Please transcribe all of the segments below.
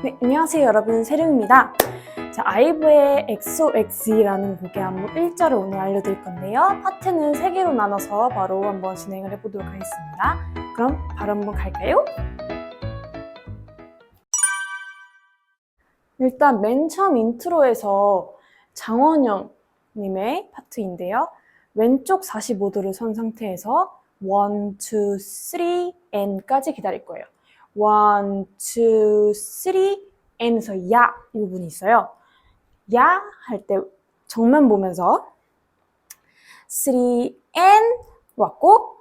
네, 안녕하세요 여러분 세령입니다. 자, 아이브의 XOX이라는 곡의 안무 1절을 오늘 알려드릴 건데요. 파트는 3개로 나눠서 바로 한번 진행을 해보도록 하겠습니다. 그럼 바로 한번 갈까요? 일단 맨 처음 인트로에서 장원영 님의 파트인데요. 왼쪽 45도를 선 상태에서 1, 2, 3, N까지 기다릴 거예요. 1, 2, 3, N에서 야 이 부분이 있어요. 야 할 때 정면 보면서 3, N 왔고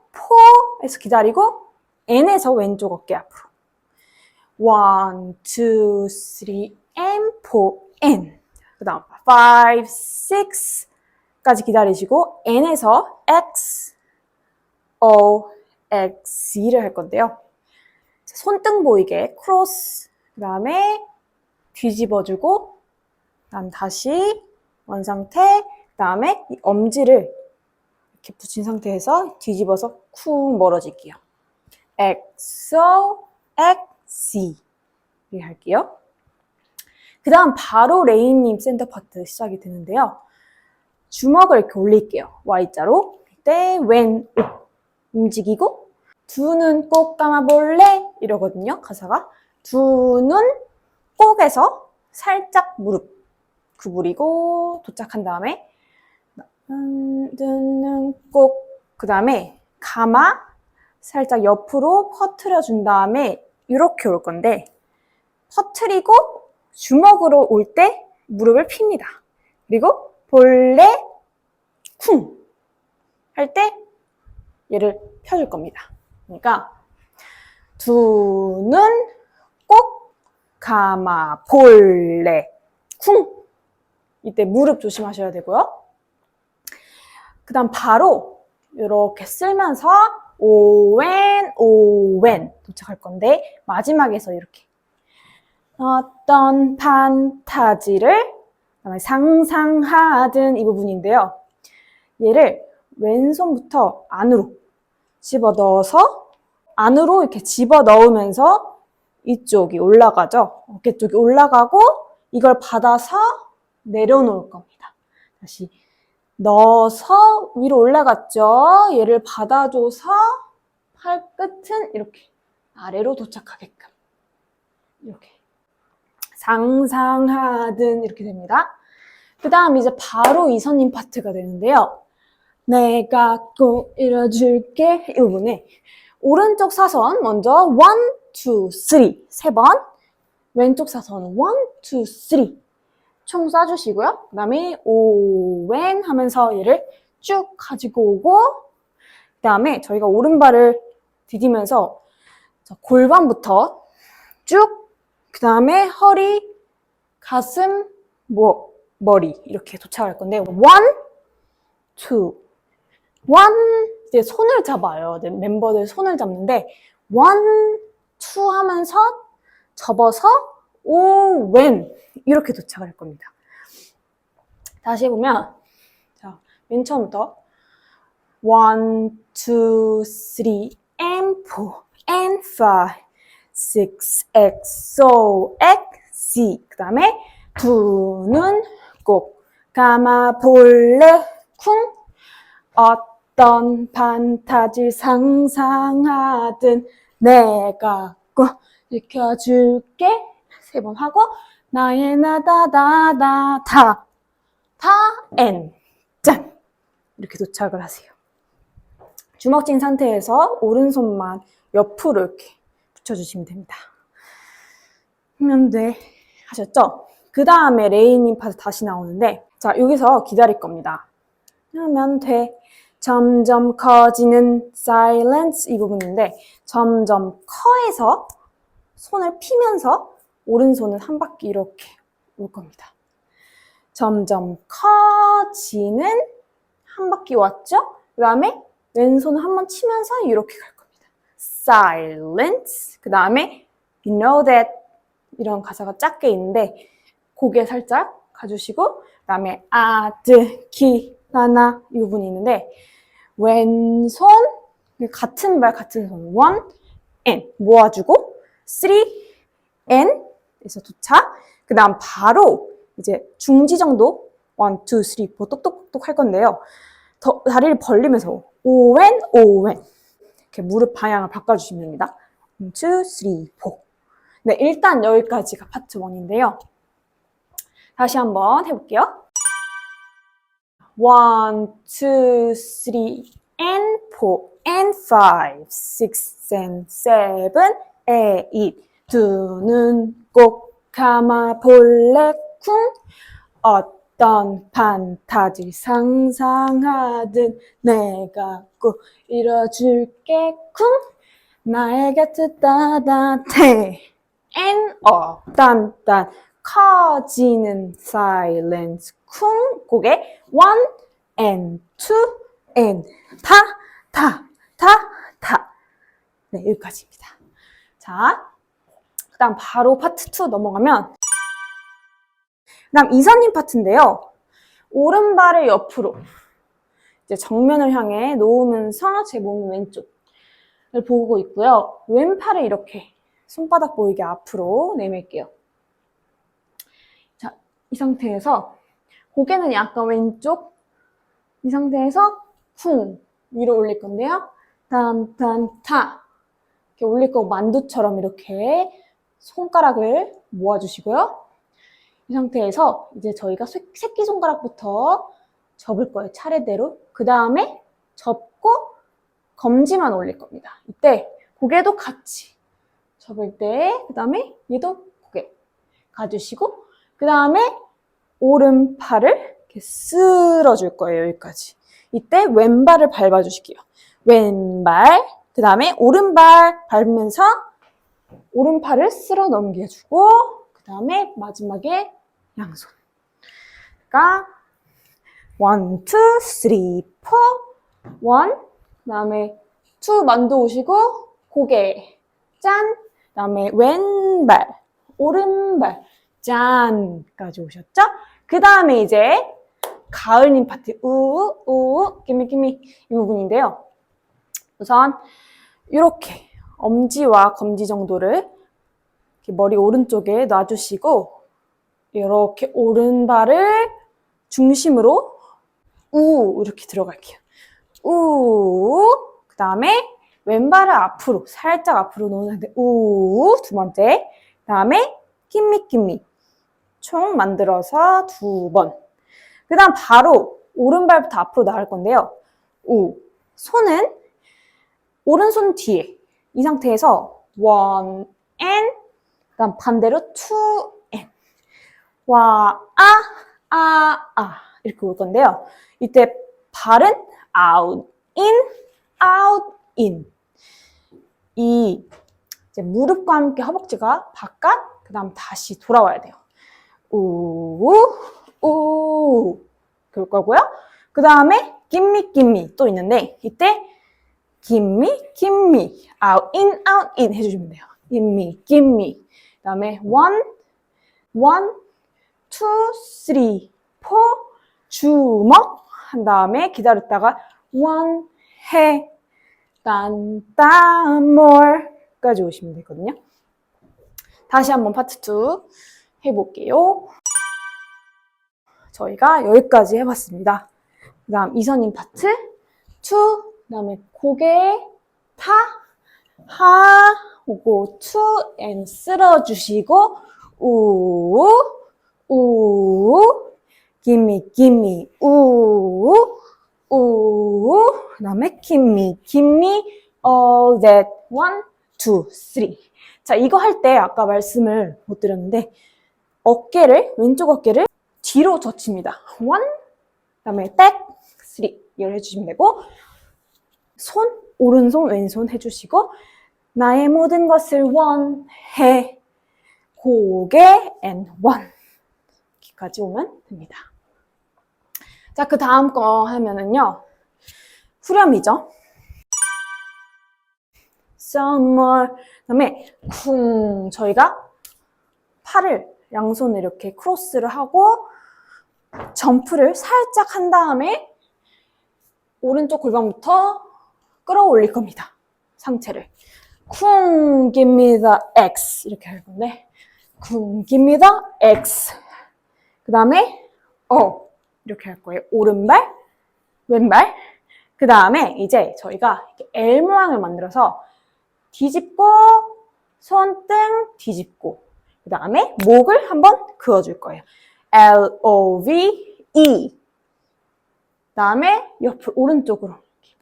4에서 기다리고 N에서 왼쪽 어깨 앞으로 1, 2, 3, N, 4, N 그 다음 5, 6까지 기다리시고 N에서 X, O, X를 할 건데요. 손등 보이게 크로스 그 다음에 뒤집어주고 그 다음 다시 원상태 그 다음에 이 엄지를 이렇게 붙인 상태에서 뒤집어서 쿵 멀어질게요. XO, XC 이렇게 할게요. 그 다음 바로 레인님 센터 파트 시작이 되는데요. 주먹을 이렇게 올릴게요. Y자로. 그때 왼, 오 움직이고 두 눈 꼭 감아볼래? 이러거든요. 가사가. 두 눈 꼭에서 살짝 무릎 구부리고 도착한 다음에 두눈꼭 그 다음에 감아 살짝 옆으로 퍼트려 준 다음에 이렇게 올 건데 퍼트리고 주먹으로 올 때 무릎을 핍니다. 그리고 볼래 쿵 할 때 얘를 펴줄 겁니다. 그러니까 두눈꼭 감아 볼래 쿵 이때 무릎 조심하셔야 되고요. 그 다음 바로 이렇게 쓸면서 오웬 오웬 도착할 건데 마지막에서 이렇게 어떤 판타지를 상상하든 이 부분인데요. 얘를 왼손부터 안으로 집어 넣어서 안으로 이렇게 집어 넣으면서 이쪽이 올라가죠. 어깨 쪽이 올라가고 이걸 받아서 내려놓을 겁니다. 다시 넣어서 위로 올라갔죠. 얘를 받아줘서 팔끝은 이렇게 아래로 도착하게끔 이렇게 상상하든 이렇게 됩니다. 그 다음 이제 바로 이선님 파트가 되는데요. 내가 꼭 이뤄줄게. 이 부분에 오른쪽 사선 먼저 1, 2, 3 세 번. 왼쪽 사선 1, 2, 3총 쏴주시고요. 그 다음에 오웬 하면서 얘를 쭉 가지고 오고 그 다음에 저희가 오른발을 디디면서 골반부터 쭉 그 다음에 허리, 가슴, 뭐, 머리 이렇게 도착할 건데 one, two, one 이제 손을 잡아요. 네, 멤버들 손을 잡는데 one, two 하면서 접어서 오, 웬 이렇게 도착할 겁니다. 다시 해보면 자, 맨 처음부터 one, two, three, and four, and five, six, x, o, x, c 그 다음에 두눈꼭 감아 볼래 쿵 어떤 판타지 상상하든 내가 꼭 지켜줄게 세 번 하고 나의 나다다다 다, 다, 엔, 짠 이렇게 도착을 하세요. 주먹 쥔 상태에서 오른손만 옆으로 이렇게 붙여주시면 됩니다. 하면 돼. 하셨죠? 그 다음에 레이님 파트 다시 나오는데 자 여기서 기다릴 겁니다. 하면 돼. 점점 커지는 silence 이 부분인데 점점 커에서 손을 피면서 오른손은 한 바퀴 이렇게 올 겁니다. 점점 커지는 한 바퀴 왔죠? 그 다음에 왼손을 한 번 치면서 이렇게 갈 겁니다. silence 그 다음에 you know that 이런 가사가 작게 있는데 고개 살짝 가주시고 그 다음에 아드 키 나나 이 부분이 있는데 왼손 같은 발 같은 손 one and 모아주고 three and 에서 도착. 그 다음 바로 이제 중지 정도 1, 2, 3, 4 똑똑똑똑 할 건데요. 더, 다리를 벌리면서 오웬 오웬 이렇게 무릎 방향을 바꿔주시면 됩니다. 1, 2, 3, 4 네, 일단 여기까지가 파트 1인데요. 다시 한번 해볼게요. 1, 2, 3, and 4, and 5, 6, and 7, 8. 두눈 꼭 감아 볼래 쿵. 어떤 판타지 상상하든 내가 꼭 이뤄줄게 쿵. 나의 곁에 따뜻해. and 어, 딴딴 커지는 silence 쿵 고개 one and two and 타, 타, 타, 타. 네, 여기까지입니다. 자, 그 다음 바로 파트 2 넘어가면 그 다음 이사님 파트인데요. 오른발을 옆으로 이제 정면을 향해 놓으면서 제 몸 왼쪽을 보고 있고요. 왼팔을 이렇게 손바닥 보이게 앞으로 내밀게요. 자, 이 상태에서 고개는 약간 왼쪽 이 상태에서 쿵 위로 올릴 건데요. 딴딴타 이렇게 올릴 거고 만두처럼 이렇게 손가락을 모아주시고요. 이 상태에서 이제 저희가 새- 새끼손가락부터 접을 거예요. 차례대로. 그 다음에 접고 검지만 올릴 겁니다. 이때 고개도 같이 접을 때, 그 다음에 얘도 고개 가주시고, 그 다음에 오른팔을 이렇게 쓸어줄 거예요. 여기까지. 이때 왼발을 밟아주실게요. 왼발, 그 다음에 오른발 밟으면서 오른팔을 쓸어 넘겨주고, 그 다음에 마지막에 양손. 그러니까 원, 투, 쓰리, 포, 원, 그 다음에 투 만두 오시고, 고개, 짠, 그 다음에 왼발, 오른발, 짠까지 오셨죠? 그 다음에 이제 가을님 파트, 우우, 우우, 기미, 기미 이 부분인데요. 우선 이렇게 엄지와 검지 정도를 머리 오른쪽에 놔주시고 이렇게 오른발을 중심으로 우 이렇게 들어갈게요. 우, 그 다음에 왼발을 앞으로 살짝 앞으로 놓는 상태. 우, 두 번째. 그 다음에 끼미 끼미 총 만들어서 두 번. 그 다음 바로 오른발부터 앞으로 나갈 건데요. 우, 손은 오른손 뒤에 이 상태에서 one and 그다음 반대로 two and 와, 아, 아, 아 이렇게 올 건데요. 이때 발은 out, in, out, in 이 무릎과 함께 허벅지가 바깥 그 다음 다시 돌아와야 돼요. 우, 우 그럴 거고요. 그 다음에 김미 김미 또 있는데 이때 김미 김미 out in out in 해주시면 돼요. 김미 김미 그 다음에 one one two three four 주먹 한 다음에 기다렸다가 one 해 딴딴 more까지 오시면 되거든요. 다시 한번 파트 2 해볼게요. 저희가 여기까지 해봤습니다. 그 다음 이선님 파트 2, 그 다음에 고개 타, 하, 오고 투, 앤 쓸어주시고 우, 우, 기미, 기미, 우, 우, 그 다음에 기미, 기미, all that, one, two, three. 자, 이거 할 때 아까 말씀을 못 드렸는데 어깨를, 왼쪽 어깨를 뒤로 젖힙니다. one, 그 다음에 백, three. 이걸 해주시면 되고 손, 오른손, 왼손 해주시고 나의 모든 것을 원해 고개 and one 여기까지 오면 됩니다. 자, 그 다음 거 하면은요 후렴이죠. summer 그 다음에 쿵 저희가 팔을 양손을 이렇게 크로스를 하고 점프를 살짝 한 다음에 오른쪽 골반부터 끌어올릴 겁니다. 상체를. 쿵, give me the X. 이렇게 할 건데. 쿵, give X. 그 다음에, 어. 이렇게 할 거예요. 오른발, 왼발. 그 다음에 이제 저희가 L 모양을 만들어서 뒤집고, 손등 뒤집고, 그 다음에 목을 한번 그어줄 거예요. L, O, V, E. 그 다음에 옆을 오른쪽으로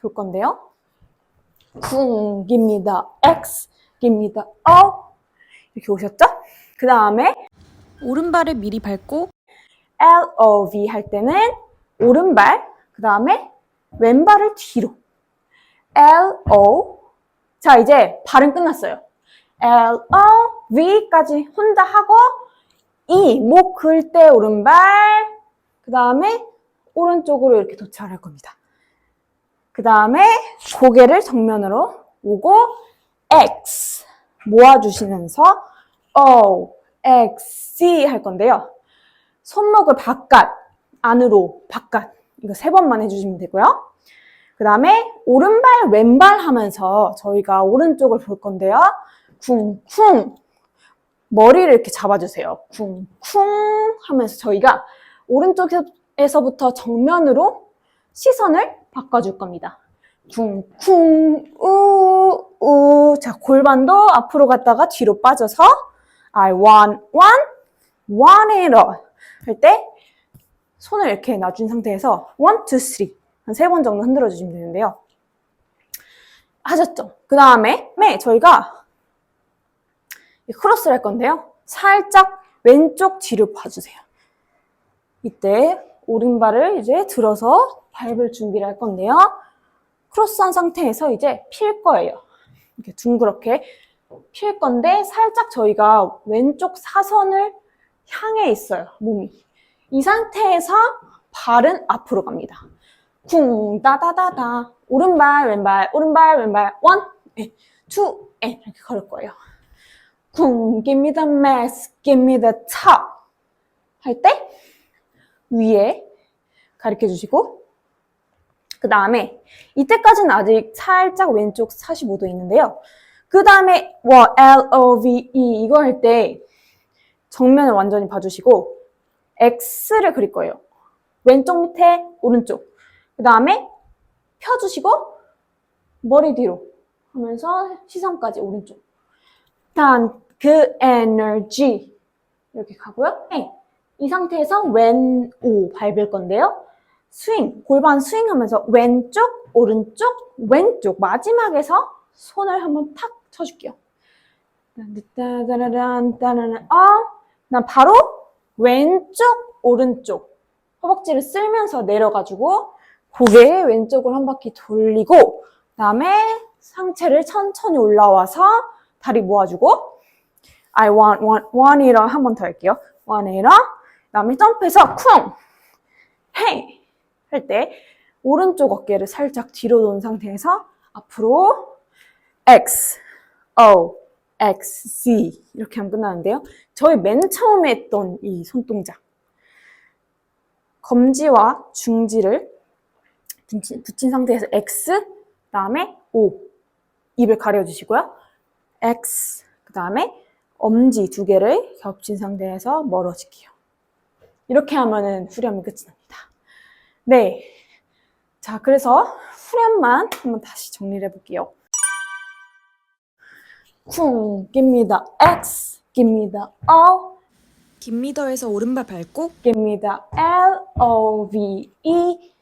볼 건데요. 쿵, 깁니다. X, 깁니다. O. 이렇게 오셨죠? 그 다음에 오른발을 미리 밟고 L, O, V 할 때는 오른발, 그 다음에 왼발을 뒤로. L, O. 자, 이제 발은 끝났어요. L, O, V까지 혼자 하고 E, 목 그을 때 오른발, 그 다음에 오른쪽으로 이렇게 도착할 겁니다. 그 다음에 고개를 정면으로 오고 X 모아주시면서 O, X, C 할 건데요. 손목을 바깥, 안으로, 바깥 이거 세 번만 해주시면 되고요. 그 다음에 오른발, 왼발 하면서 저희가 오른쪽을 볼 건데요. 쿵쿵 머리를 이렇게 잡아주세요. 쿵쿵 하면서 저희가 오른쪽에서부터 정면으로 시선을 바꿔줄 겁니다. 쿵쿵 우 우 자 골반도 앞으로 갔다가 뒤로 빠져서 I want want want it all 할 때 손을 이렇게 놔준 상태에서 one two three 한 세 번 정도 흔들어 주시면 되는데요. 하셨죠? 그 다음에 네, 저희가 크로스를 할 건데요. 살짝 왼쪽 뒤로 봐주세요. 이때 오른발을 이제 들어서 밟을 준비를 할 건데요. 크로스한 상태에서 이제 필 거예요. 이렇게 둥그렇게 필 건데 살짝 저희가 왼쪽 사선을 향해 있어요. 몸이. 이 상태에서 발은 앞으로 갑니다. 쿵 따다다다 오른발 왼발 오른발 왼발 원, 에, 투, 에 이렇게 걸을 거예요. 쿵 give me the mask, give me the top 할 때 위에 가르쳐 주시고 그 다음에 이때까지는 아직 살짝 왼쪽 45도 있는데요. 그 다음에 뭐 L, O, V, E 이거 할 때 정면을 완전히 봐주시고 X를 그릴 거예요. 왼쪽 밑에 오른쪽. 그 다음에 펴주시고 머리 뒤로 하면서 시선까지 오른쪽. 일단 그 에너지 이렇게 가고요. 네. 이 상태에서 왼, 오 밟을 건데요. 스윙, 골반 스윙 하면서 왼쪽, 오른쪽, 왼쪽. 마지막에서 손을 한번 탁 쳐줄게요. 따라란, 따라란, 어. 난 바로 왼쪽, 오른쪽. 허벅지를 쓸면서 내려가지고 고개 왼쪽으로 한 바퀴 돌리고 그 다음에 상체를 천천히 올라와서 다리 모아주고 I want, want, wan이랑 한 번 더 할게요. wan이랑 그 다음에 점프해서 쿵! 헤이! 할 때 오른쪽 어깨를 살짝 뒤로 놓은 상태에서 앞으로 X, O, X, C 이렇게 하면 끝나는데요. 저희 맨 처음에 했던 이 손동작 검지와 중지를 붙인, 붙인 상태에서 X, 그 다음에 O 입을 가려주시고요. X, 그 다음에 엄지 두 개를 겹친 상태에서 멀어지기요. 이렇게 하면은 후렴이 끝이 납니다. 네. 자, 그래서 후렴만 한번 다시 정리를 해볼게요. 쿵, 깁니다. X, 깁니다. O, 김미더에서 오른발 밟고 깁니다. L, O, V, E,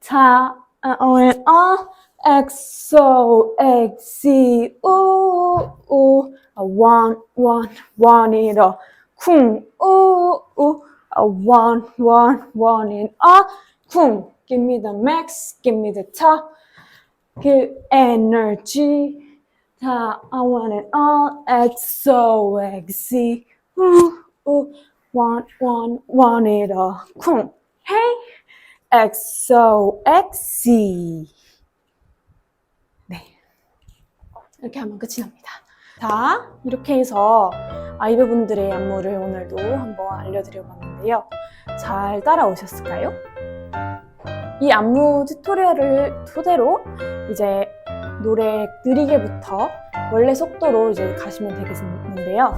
자, O, N, O, X, O, X, C, U, U, one, one, one, it, a, 쿵, U, U, a, one, one, one, it, a, 쿵, give me the max, give me the top, give energy, 자, I want it all, X, O, X, C, U, U, one, one, one, it, a, 쿵, hey, XOXC. 네. 이렇게 하면 끝이 납니다. 자, 이렇게 해서 아이브 분들의 안무를 오늘도 한번 알려드려 봤는데요. 잘 따라오셨을까요? 이 안무 튜토리얼을 토대로 이제 노래 느리게부터 원래 속도로 이제 가시면 되겠는데요.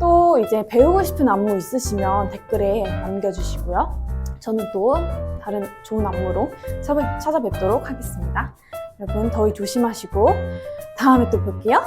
또 이제 배우고 싶은 안무 있으시면 댓글에 남겨주시고요. 저는 또 다른 좋은 안무로 찾아- 찾아뵙도록 하겠습니다. 여러분 더위 조심하시고 다음에 또 볼게요.